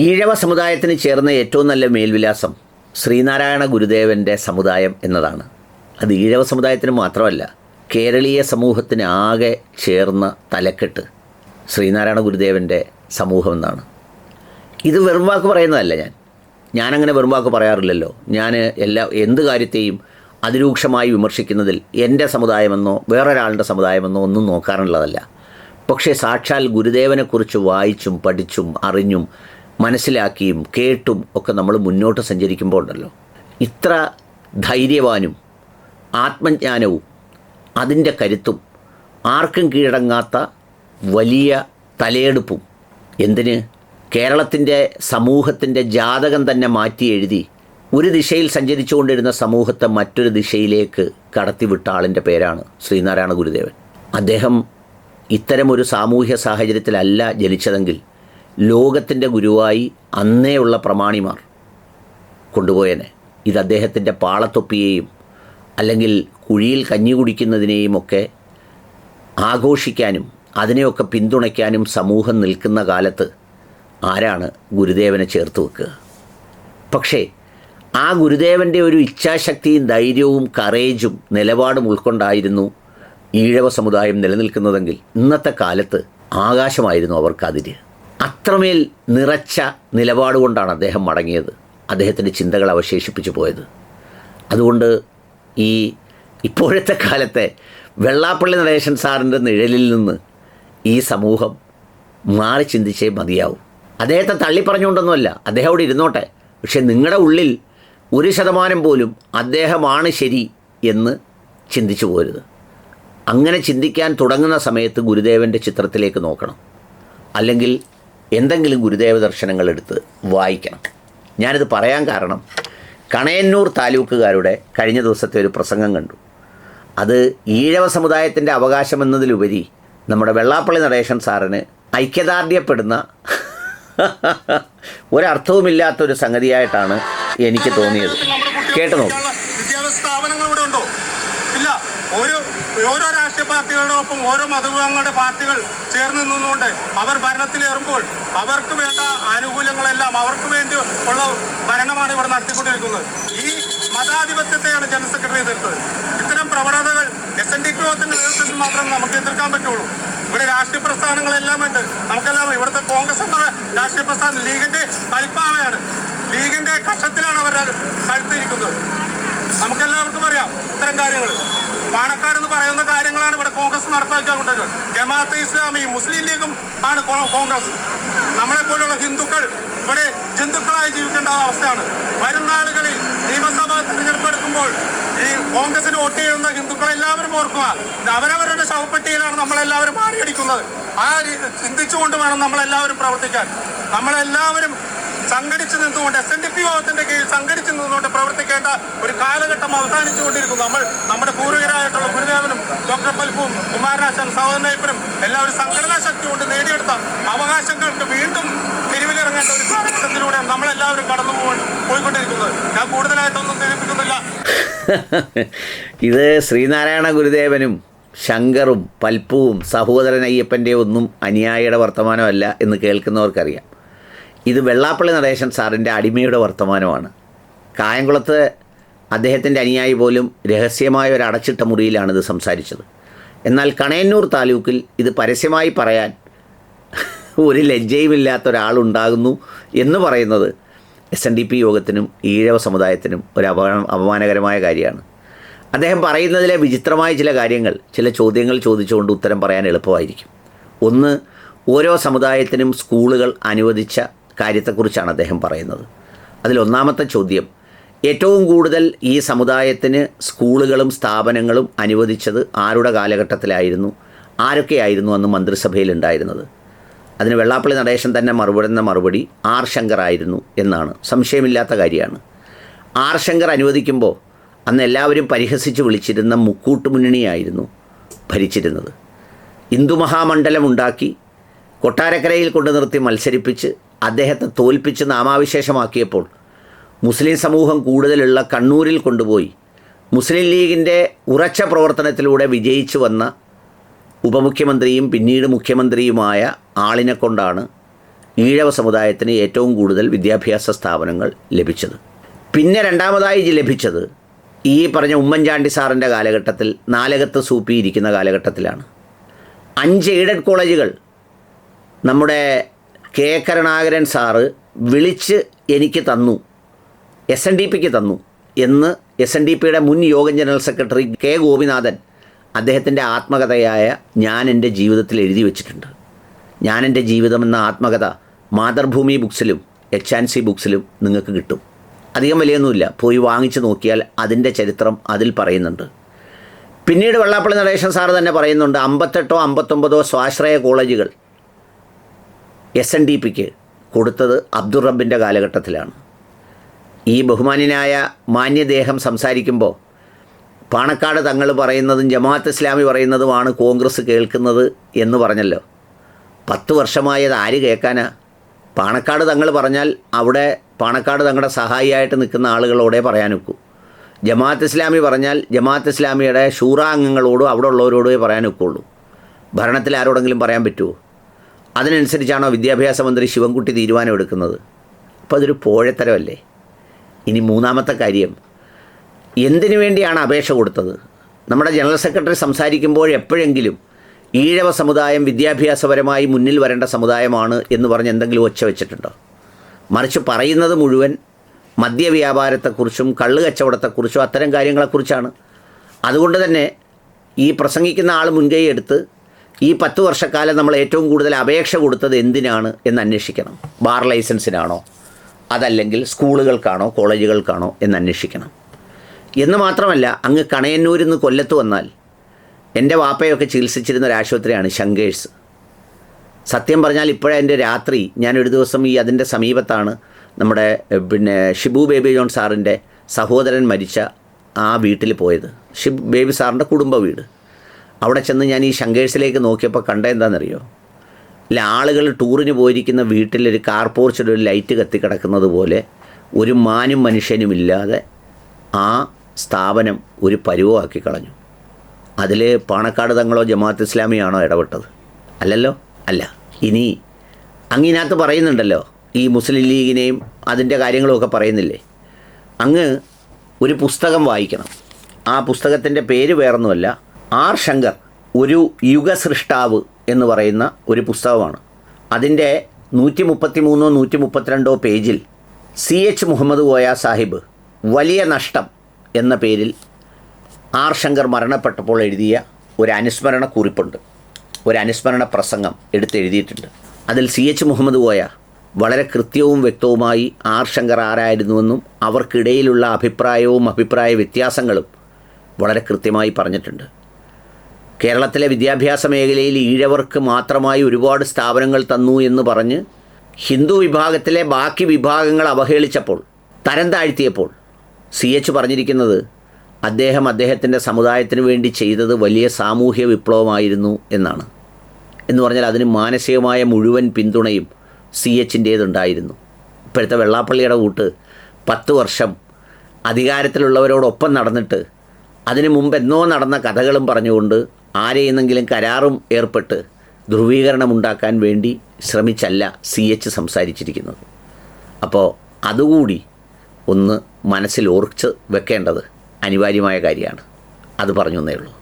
ഈഴവ സമുദായത്തിന് ചേർന്ന ഏറ്റവും നല്ല മേൽവിലാസം ശ്രീനാരായണ ഗുരുദേവന്റെ സമുദായം എന്നതാണ്. അത് ഈഴവ സമുദായത്തിന് മാത്രമല്ല കേരളീയ സമൂഹത്തിന് ആകെ ചേർന്ന തലക്കെട്ട് ശ്രീനാരായണ ഗുരുദേവന്റെ സമൂഹം എന്നാണ്. ഇത് വെറും വാക്ക് പറയുന്നതല്ല ഞാൻ. ഞാനങ്ങനെ വെറും വാക്ക് പറയാറില്ലല്ലോ. ഞാൻ എല്ലാ എന്ത് കാര്യത്തെയും അതിരൂക്ഷമായി വിമർശിക്കുന്നതിൽ എന്റെ സമുദായമെന്നോ വേറൊരാളുടെ സമുദായമെന്നോ ഒന്നും നോക്കാറുള്ളതല്ല. പക്ഷേ സാക്ഷാൽ ഗുരുദേവനെക്കുറിച്ച് വായിച്ചും പഠിച്ചും അറിഞ്ഞും മനസ്സിലാക്കിയും കേട്ടും ഒക്കെ നമ്മൾ മുന്നോട്ട് സഞ്ചരിക്കുമ്പോൾ ഉണ്ടല്ലോ. ഇത്ര ധൈര്യവാനും ആത്മജ്ഞാനവും അതിന്റെ കരുത്തും ആർക്കും കീഴടങ്ങാത്ത വലിയ തലയെടുപ്പും എന്തിന്? കേരളത്തിന്റെ സമൂഹത്തിന്റെ ജാതകം തന്നെ മാറ്റി എഴുതി ഒരു ദിശയിൽ സഞ്ചരിച്ചുകൊണ്ടിരുന്ന സമൂഹത്തെ മറ്റൊരു ദിശയിലേക്ക് കടത്തിവിട്ട ആളിന്റെ പേരാണ് ശ്രീനാരായണ ഗുരുദേവൻ. അദ്ദേഹം ഇത്തരമൊരു സാമൂഹ്യ സാഹചര്യത്തിലല്ല ജനിച്ചതെങ്കിൽ ലോകത്തിന്റെ ഗുരുവായി അന്നേയുള്ള പ്രമാണിമാർ കൊണ്ടുപോയനെ. ഇത് അദ്ദേഹത്തിന്റെ പാളത്തൊപ്പിയെയും അല്ലെങ്കിൽ കുഴിയിൽ കഞ്ഞി കുടിക്കുന്നതിനെയും ഒക്കെ ആഘോഷിക്കാനും അതിനെയൊക്കെ പിന്തുണയ്ക്കാനും സമൂഹം നിൽക്കുന്ന കാലത്ത് ആരാണ് ഗുരുദേവനെ ചേർത്ത് വെക്കുക? പക്ഷേ ആ ഗുരുദേവന്റെ ഒരു ഇച്ഛാശക്തിയും ധൈര്യവും കറേജും നിലപാടും ഉൾക്കൊണ്ടായിരുന്നു ഈഴവ സമുദായം നിലനിൽക്കുന്നതെങ്കിൽ ഇന്നത്തെ കാലത്ത് ആകാശമായിരുന്നു അവർക്കതിര്. അത്രമേൽ നിറച്ച നിലപാടുകൊണ്ടാണ് അദ്ദേഹം മടങ്ങിയത്. അദ്ദേഹത്തിന്റെ ചിന്തകൾ അവശേഷിപ്പിച്ചു പോയത്. അതുകൊണ്ട് ഈ ഇപ്പോഴത്തെ കാലത്തെ വെള്ളാപ്പള്ളി നടേശൻ സാറിന്റെ നിഴലിൽ നിന്ന് ഈ സമൂഹം മാറി ചിന്തിച്ചേ മതിയാവും. അദ്ദേഹത്തെ തള്ളിപ്പറഞ്ഞുകൊണ്ടൊന്നുമല്ല അദ്ദേഹം അവിടെ ഇരുന്നോട്ടെ. പക്ഷേ നിങ്ങളുടെ ഉള്ളിൽ ഒരു ശതമാനം പോലും അദ്ദേഹമാണ് ശരി എന്ന് ചിന്തിച്ചു പോരുത്. അങ്ങനെ ചിന്തിക്കാൻ തുടങ്ങുന്ന സമയത്ത് ഗുരുദേവന്റെ ചിത്രത്തിലേക്ക് നോക്കണം. അല്ലെങ്കിൽ എന്തെങ്കിലും ഗുരുദേവ ദർശനങ്ങൾ എടുത്ത് വായിക്കണം ഞാനിത് പറയാൻ കാരണം കണയന്നൂർ താലൂക്കുകാരുടെ കഴിഞ്ഞ ദിവസത്തെ ഒരു പ്രസംഗം കണ്ടു. അത് ഈഴവ സമുദായത്തിന്റെ അവകാശം എന്നതിലുപരി നമ്മുടെ വെള്ളാപ്പള്ളി നടേശൻ സാറിന് ഐക്യദാർഢ്യപ്പെടുന്ന ഒരർത്ഥവുമില്ലാത്തൊരു സംഗതിയായിട്ടാണ് എനിക്ക് തോന്നിയത്. കേട്ടു നോക്കൂ. ഇല്ല. ഒരു ഓരോ രാഷ്ട്രീയ പാർട്ടികളോടൊപ്പം ഓരോ മതവിഭാഗങ്ങളുടെ പാർട്ടികൾ ചേർന്ന് നിന്നുകൊണ്ട് അവർ ഭരണത്തിലേറുമ്പോൾ അവർക്ക് വേണ്ട ആനുകൂല്യങ്ങളെല്ലാം അവർക്ക് വേണ്ടി ഉള്ള ഭരണമാണ് ഇവിടെ നടത്തിക്കൊണ്ടിരിക്കുന്നത്. ഈ മതാധിപത്യത്തെയാണ് ജനറൽ സെക്രട്ടറി എതിർത്തത്. ഇത്തരം പ്രവണതകൾ എസ് എൻ ഡി ഗ്രോത്തിന്റെ നേതൃത്വത്തിൽ മാത്രം നമുക്ക് എതിർക്കാൻ പറ്റുള്ളൂ. ഇവിടെ രാഷ്ട്രീയ പ്രസ്ഥാനങ്ങളെല്ലാം ഉണ്ട്. നമുക്കെല്ലാം ഇവിടുത്തെ കോൺഗ്രസ് എന്ന രാഷ്ട്രീയ പ്രസ്ഥാനം ലീഗിന്റെ കലിപ്പാവയാണ് ലീഗിന്റെ കക്ഷത്തിലാണ് അവർ കഴുത്തിരിക്കുന്നത്. നമുക്കെല്ലാവർക്കും അറിയാം ഇത്തരം കാര്യങ്ങൾ പാണക്കാട് എന്ന് പറയുന്ന കാര്യങ്ങളാണ് ഇവിടെ കോൺഗ്രസ് നടപ്പാക്കിക്കൊണ്ടത്. ജമാഅത്തെ ഇസ്ലാമി മുസ്ലിം ലീഗും ആണ് കോൺഗ്രസ്. നമ്മളെ പോലുള്ള ഹിന്ദുക്കൾ ഇവിടെ ഹിന്ദുക്കളായി ജീവിക്കേണ്ട അവസ്ഥയാണ്. വരും നാളുകളിൽ നിയമസഭാ തിരഞ്ഞെടുപ്പ് എടുക്കുമ്പോൾ ഈ കോൺഗ്രസിന് വോട്ട് ചെയ്യുന്ന ഹിന്ദുക്കളെല്ലാവരും ഓർക്കുക അവരവരുടെ ശവപ്പെട്ടിയിലാണ് നമ്മളെല്ലാവരും മാറിയടിക്കുന്നത് ആ ചിന്തിച്ചുകൊണ്ട് വേണം നമ്മളെല്ലാവരും പ്രവർത്തിക്കാൻ. നമ്മളെല്ലാവരും സംഘടിച്ചു നിന്നുകൊണ്ട് എസ് എൻ ഡി പി യോഗത്തിന്റെ കീഴിൽ സംഘടിച്ചു നിന്നുകൊണ്ട് പ്രവർത്തിക്കേണ്ട ഒരു കാലഘട്ടം അവസാനിച്ചുകൊണ്ടിരിക്കുന്നു. നമ്മൾ നമ്മുടെ പൂർവികരായിട്ടുള്ള ഗുരുദേവനും ഡോക്ടർ പൽപ്പും കുമാരനാശൻ സഹോദരനയ്യപ്പനും എല്ലാവരും സംഘടനാ ശക്തി കൊണ്ട് നേടിയെടുത്ത അവകാശങ്ങൾക്ക് വീണ്ടും തെരുവിലിറങ്ങേണ്ട ഒരു കാലഘട്ടത്തിലൂടെ നമ്മളെല്ലാവരും കടന്നു പോയി പോയിക്കൊണ്ടിരിക്കുന്നത്. ഞാൻ കൂടുതലായിട്ടൊന്നും ധരിപ്പിക്കുന്നില്ല ഇത് ശ്രീനാരായണ ഗുരുദേവനും ശങ്കറും പൽപ്പുവും സഹോദരൻ അയ്യപ്പന്റെ ഒന്നും അനുയായിയുടെ വർത്തമാനമല്ല എന്ന് കേൾക്കുന്നവർക്കറിയാം. ഇത് വെള്ളാപ്പള്ളി നടേശൻ സാറിന്റെ അടിമയുടെ വർത്തമാനമാണ്. കായംകുളത്ത് അദ്ദേഹത്തിന്റെ അനുയായി പോലും രഹസ്യമായ ഒരു അടച്ചിട്ട മുറിയിലാണ് ഇത് സംസാരിച്ചത്. എന്നാൽ കണയന്നൂർ താലൂക്കിൽ ഇത് പരസ്യമായി പറയാൻ ഒരു ലജ്ജയുമില്ലാത്ത ഒരാളുണ്ടാകുന്നു എന്ന് പറയുന്നത് എസ് എൻ ഡി പി യോഗത്തിനും ഈഴവ സമുദായത്തിനും ഒരു അപമാന അപമാനകരമായ കാര്യമാണ്. അദ്ദേഹം പറയുന്നതിലെ വിചിത്രമായ ചില കാര്യങ്ങൾ ചില ചോദ്യങ്ങൾ ചോദിച്ചുകൊണ്ട് ഉത്തരം പറയാൻ എളുപ്പമായിരിക്കും. ഒന്ന് ഓരോ സമുദായത്തിനും സ്കൂളുകൾ അനുവദിച്ച കാര്യത്തെക്കുറിച്ചാണ് അദ്ദേഹം പറയുന്നത്. അതിലൊന്നാമത്തെ ചോദ്യം ഏറ്റവും കൂടുതൽ ഈ സമുദായത്തിന് സ്കൂളുകളും സ്ഥാപനങ്ങളും അനുവദിച്ചത് ആരുടെ കാലഘട്ടത്തിലായിരുന്നു? ആരൊക്കെയായിരുന്നു അന്ന് മന്ത്രിസഭയിൽ ഉണ്ടായിരുന്നത് അതിന് വെള്ളാപ്പള്ളി നടേശൻ തന്നെ മറുപടി എന്ന മറുപടി ആർ ശങ്കർ ആയിരുന്നു എന്നാണ്. സംശയമില്ലാത്ത കാര്യമാണ്. ആർ ശങ്കർ അനുവദിക്കുമ്പോൾ അന്ന് എല്ലാവരും പരിഹസിച്ച് വിളിച്ചിരുന്ന മുക്കൂട്ടുമുന്നണിയായിരുന്നു ഭരിച്ചിരുന്നത്. ഹിന്ദു മഹാമണ്ഡലം ഉണ്ടാക്കി കൊട്ടാരക്കരയിൽ കൊണ്ടു നിർത്തി മത്സരിപ്പിച്ച് അദ്ദേഹത്തെ തോൽപ്പിച്ച് നാമാവിശേഷമാക്കിയപ്പോൾ മുസ്ലിം സമൂഹം കൂടുതലുള്ള കണ്ണൂരിൽ കൊണ്ടുപോയി. മുസ്ലിം ലീഗിന്റെ ഉറച്ച പ്രവർത്തനത്തിലൂടെ വിജയിച്ചു വന്ന ഉപമുഖ്യമന്ത്രിയും പിന്നീട് മുഖ്യമന്ത്രിയുമായ ആളിനെ കൊണ്ടാണ് ഈഴവ സമുദായത്തിന് ഏറ്റവും കൂടുതൽ വിദ്യാഭ്യാസ സ്ഥാപനങ്ങൾ ലഭിച്ചത്. പിന്നെ രണ്ടാമതായി ലഭിച്ചത് ഈ പറഞ്ഞ ഉമ്മൻചാണ്ടി സാറിന്റെ കാലഘട്ടത്തിൽ നാലകത്ത് സൂപ്പി ഇരിക്കുന്ന കാലഘട്ടത്തിലാണ്. അഞ്ച് എയ്ഡഡ് കോളേജുകൾ നമ്മുടെ കെ കരുണാകരൻ സാറ് വിളിച്ച് എനിക്ക് തന്നു എസ് എൻ ഡി പിക്ക് തന്നു എന്ന് എസ് എൻ ഡി പിയുടെ മുൻ യോഗം ജനറൽ സെക്രട്ടറി കെ ഗോപിനാഥൻ അദ്ദേഹത്തിന്റെ ആത്മകഥയായ ഞാൻ എന്റെ ജീവിതത്തിൽ എഴുതി വെച്ചിട്ടുണ്ട്. ഞാൻ എന്റെ ജീവിതം എന്ന ആത്മകഥ മാതൃഭൂമി ബുക്സിലും എച്ച് ആൻഡ് സി ബുക്സിലും നിങ്ങൾക്ക് കിട്ടും. അധികം വലിയൊന്നുമില്ല. പോയി വാങ്ങിച്ച് നോക്കിയാൽ അതിന്റെ ചരിത്രം അതിൽ പറയുന്നുണ്ട്. പിന്നീട് വെള്ളാപ്പള്ളി നടേശൻ സാറ് തന്നെ പറയുന്നുണ്ട് അമ്പത്തെട്ടോ അമ്പത്തൊമ്പതോ സ്വാശ്രയ കോളേജുകൾ എസ് എൻ ഡി പിക്ക് കൊടുത്തത് അബ്ദുൾ റബ്ബിന്റെ കാലഘട്ടത്തിലാണ്. ഈ ബഹുമാന്യനായ മാന്യദേഹം സംസാരിക്കുമ്പോൾ പാണക്കാട് തങ്ങൾ പറയുന്നതും ജമാഅത്ത് ഇസ്ലാമി പറയുന്നതുമാണ് കോൺഗ്രസ് കേൾക്കുന്നത് എന്ന് പറഞ്ഞല്ലോ. പത്ത് വർഷമായത് ആര് കേൾക്കാനാ? പാണക്കാട് തങ്ങൾ പറഞ്ഞാൽ അവിടെ പാണക്കാട് തങ്ങളുടെ സഹായിയായിട്ട് നിൽക്കുന്ന ആളുകളോടെ പറയാൻ ഒക്കൂ ജമാഅത്ത് ഇസ്ലാമി പറഞ്ഞാൽ ജമാഅത്ത് ഇസ്ലാമിയുടെ ഷൂറ അംഗങ്ങളോടും അവിടെ ഉള്ളവരോടേ പറയാൻ ഒക്കുള്ളൂ ഭരണത്തിൽ ആരോടെങ്കിലും പറയാൻ പറ്റുമോ അതിനനുസരിച്ചാണോ വിദ്യാഭ്യാസ മന്ത്രി ശിവൻകുട്ടി തീരുമാനമെടുക്കുന്നത്? അപ്പോൾ അതൊരു പോഴത്തരമല്ലേ? ഇനി മൂന്നാമത്തെ കാര്യം എന്തിനു വേണ്ടിയാണ് അപേക്ഷ കൊടുത്തത്? നമ്മുടെ ജനറൽ സെക്രട്ടറി സംസാരിക്കുമ്പോൾ എപ്പോഴെങ്കിലും ഈഴവ സമുദായം വിദ്യാഭ്യാസപരമായി മുന്നിൽ വരേണ്ട സമുദായമാണ് എന്ന് പറഞ്ഞ് എന്തെങ്കിലും ഒച്ച വെച്ചിട്ടുണ്ടോ? മറിച്ച് പറയുന്നത് മുഴുവൻ മദ്യവ്യാപാരത്തെക്കുറിച്ചും കള്ള് അത്തരം കാര്യങ്ങളെക്കുറിച്ചാണ്. അതുകൊണ്ട് തന്നെ ഈ പ്രസംഗിക്കുന്ന ആൾ മുൻകൈ എടുത്ത് ഈ പത്ത് വർഷക്കാലം നമ്മൾ ഏറ്റവും കൂടുതൽ അപേക്ഷ കൊടുത്തത് എന്തിനാണ് എന്ന് അന്വേഷിക്കണം. ബാർ ലൈസൻസിനാണോ? അതല്ലെങ്കിൽ സ്കൂളുകൾക്കാണോ? കോളേജുകൾക്കാണോ? എന്ന് അന്വേഷിക്കണം. എന്ന് മാത്രമല്ല അങ്ങ് കണയന്നൂരിൽ നിന്ന് കൊല്ലത്ത് വന്നാൽ എന്റെ വാപ്പയൊക്കെ ചികിത്സിച്ചിരുന്ന ഒരു ആശുപത്രിയാണ് ശങ്കേഴ്സ്. സത്യം പറഞ്ഞാൽ ഇപ്പോഴേ എന്റെ രാത്രി. ഞാനൊരു ദിവസം ഈ അതിന്റെ സമീപത്താണ് നമ്മുടെ പിന്നെ ഷിബു ബേബി ജോൺ സാറിന്റെ സഹോദരൻ മരിച്ച ആ വീട്ടിൽ പോയത്. ഷിബ് ബേബി സാറിന്റെ കുടുംബ വീട്. അവിടെ ചെന്ന് ഞാൻ ഈ ശങ്കേഴ്സിലേക്ക് നോക്കിയപ്പോൾ കണ്ട എന്താണെന്നറിയോ? അല്ല ആളുകൾ ടൂറിന് പോയിരിക്കുന്ന വീട്ടിലൊരു കാർ പോർച്ചിൽ ഒരു ലൈറ്റ് കത്തിക്കിടക്കുന്നത് പോലെ ഒരു മാനും മനുഷ്യനും ഇല്ലാതെ ആ സ്ഥാപനം ഒരു പരുവമാക്കി കളഞ്ഞു. അതിൽ പാണക്കാട് തങ്ങളോ ജമാഅത്ത് ഇസ്ലാമിയാണോ ഇടപെട്ടത്? അല്ലല്ലോ? അല്ല. ഇനി അങ്ങിനകത്ത് പറയുന്നുണ്ടല്ലോ ഈ മുസ്ലിം ലീഗിനെയും അതിന്റെ കാര്യങ്ങളുമൊക്കെ പറയുന്നില്ലേ? അങ്ങ് ഒരു പുസ്തകം വായിക്കണം. ആ പുസ്തകത്തിന്റെ പേര് വേറൊന്നുമല്ല ആർ ശങ്കർ ഒരു യുഗസൃഷ്ടാവ് എന്ന് പറയുന്ന ഒരു പുസ്തകമാണ്. അതിന്റെ നൂറ്റി മുപ്പത്തി മൂന്നോ നൂറ്റി മുപ്പത്തിരണ്ടോ പേജിൽ സി എച്ച് മുഹമ്മദ് കോയ സാഹിബ് വലിയ നഷ്ടം എന്ന പേരിൽ ആർ ശങ്കർ മരണപ്പെട്ടപ്പോൾ എഴുതിയ ഒരു അനുസ്മരണ കുറിപ്പുണ്ട്. ഒരു അനുസ്മരണ പ്രസംഗം എടുത്തെഴുതിയിട്ടുണ്ട്. അതിൽ സി എച്ച് മുഹമ്മദ് കോയ വളരെ കൃത്യവും വ്യക്തവുമായി ആർ ശങ്കർ ആരായിരുന്നുവെന്നും അവർക്കിടയിലുള്ള അഭിപ്രായവും അഭിപ്രായ വ്യത്യാസങ്ങളും വളരെ കൃത്യമായി പറഞ്ഞിട്ടുണ്ട്. കേരളത്തിലെ വിദ്യാഭ്യാസ മേഖലയിൽ ഈഴവർക്ക് മാത്രമായി ഒരുപാട് സ്ഥാപനങ്ങൾ തന്നു എന്ന് പറഞ്ഞ് ഹിന്ദു വിഭാഗത്തിലെ ബാക്കി വിഭാഗങ്ങൾ അവഹേളിച്ചപ്പോൾ തരം താഴ്ത്തിയപ്പോൾ സി എച്ച് പറഞ്ഞിരിക്കുന്നത് അദ്ദേഹം അദ്ദേഹത്തിന്റെ സമുദായത്തിന് വേണ്ടി ചെയ്തത് വലിയ സാമൂഹ്യ വിപ്ലവമായിരുന്നു എന്നാണ്. എന്ന് പറഞ്ഞാൽ അതിന് മാനസികമായ മുഴുവൻ പിന്തുണയും സി എച്ചിന്റേതുണ്ടായിരുന്നു. ഇപ്പോഴത്തെ വെള്ളാപ്പള്ളിയുടെ കൂട്ട് പത്ത് വർഷം അധികാരത്തിലുള്ളവരോടൊപ്പം നടന്നിട്ട് അതിനു മുമ്പ് എന്നോ നടന്ന കഥകളും പറഞ്ഞുകൊണ്ട് ആരെയെന്നെങ്കിലും കരാറും ഏർപ്പെട്ട് ധ്രുവീകരണമുണ്ടാക്കാൻ വേണ്ടി ശ്രമിച്ചല്ല സി എച്ച് സംസാരിച്ചിരിക്കുന്നത്. അപ്പോൾ അതുകൂടി ഒന്ന് മനസ്സിൽ ഓർച്ച് വെക്കേണ്ടത് അനിവാര്യമായ കാര്യമാണ്. അത് പറഞ്ഞു എന്നേ ഉള്ളൂ.